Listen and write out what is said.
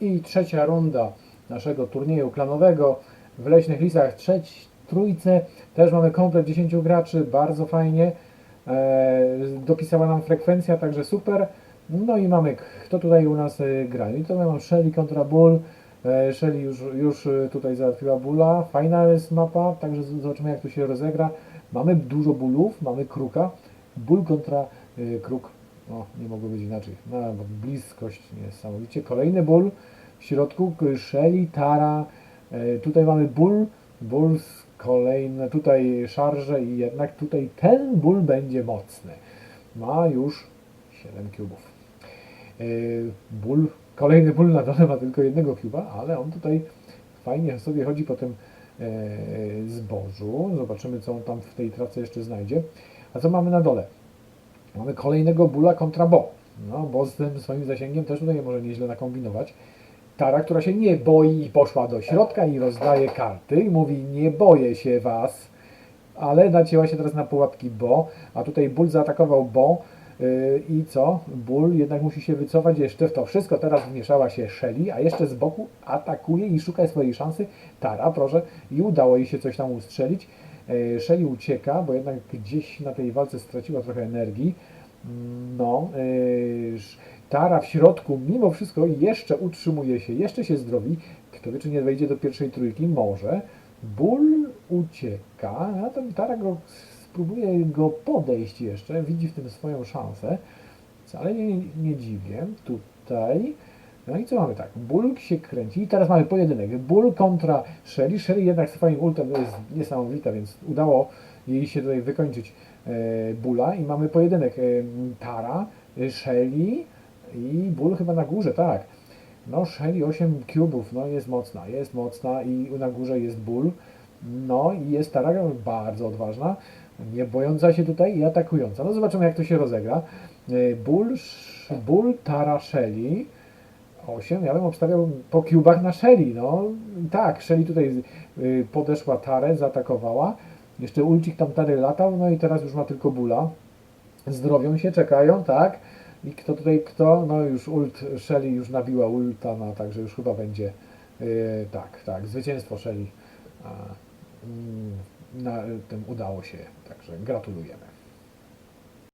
I trzecia runda naszego turnieju klanowego w Leśnych Lisach, trzeć, trójce. Też mamy komplet 10 graczy, bardzo fajnie. E, dopisała nam frekwencja, także super. No i mamy, kto tutaj u nas e, gra? I to mamy Shelly kontra Bull. E, Shelly już, już e, tutaj załatwiła Bulla. Fajna jest mapa, także zobaczymy jak tu się rozegra. Mamy dużo bullów, mamy kruka. Bull kontra e, kruk. O, nie mogło być inaczej. No, bliskość niesamowicie. Kolejny bull w środku. Shelly, Tara. E, Tutaj mamy bull. Bull z kolejne tutaj szarże i jednak tutaj ten bull będzie mocny. Ma już 7 kubów. Yy, Ból, kolejny ból na dole ma tylko jednego kuba, ale on tutaj fajnie sobie chodzi po tym e, zbożu. Zobaczymy, co on tam w tej trace jeszcze znajdzie. A co mamy na dole? Mamy kolejnego bóla kontra Bo. No, bo z tym swoim zasięgiem też tutaj może nieźle nakombinować. Tara, która się nie boi i poszła do środka i rozdaje karty i mówi nie boję się was, ale nacięła się teraz na pułapki Bo, a tutaj Ból zaatakował Bo i co? Ból jednak musi się wycofać jeszcze w to wszystko. Teraz wmieszała się Shelly, a jeszcze z boku atakuje i szuka swojej szansy. Tara, proszę, i udało jej się coś tam ustrzelić. Yy, Shelly ucieka, bo jednak gdzieś na tej walce straciła trochę energii. Mm, No, sz- Tara w środku mimo wszystko jeszcze utrzymuje się, jeszcze się zdrowi. Kto wie, czy nie wejdzie do pierwszej trójki? Może. Ból ucieka, a ten Tara go spróbuje go podejść jeszcze, widzi w tym swoją szansę. Wcale nie, nie, dziwię. Tutaj. No i co mamy tak? Ból się kręci. I teraz mamy pojedynek. Ból kontra Shelly. Shelly jednak swoim ultem jest niesamowita, więc udało jej się tutaj wykończyć e, Bula. I mamy pojedynek. E, Tara, e, i Ból chyba na górze, tak. No, Shelly 8 cubów, no jest mocna, jest mocna i na górze jest ból. No i jest Tara bardzo odważna, nie bojąca się tutaj i atakująca. No zobaczymy jak to się rozegra. Y, Ból, ból Tara, Shelly. 8, ja bym obstawiał po cubach na Shelly, no tak, Shelly tutaj y, podeszła Tarę, zaatakowała. Jeszcze ulcik tam Tary latał, no i teraz już ma tylko Bula. Zdrowią się, czekają, tak. I kto tutaj, kto? No już ult, Shelly już nabiła ulta, no także już chyba będzie, yy, tak, tak, zwycięstwo Shelly. A, mm, na tym udało się, także gratulujemy.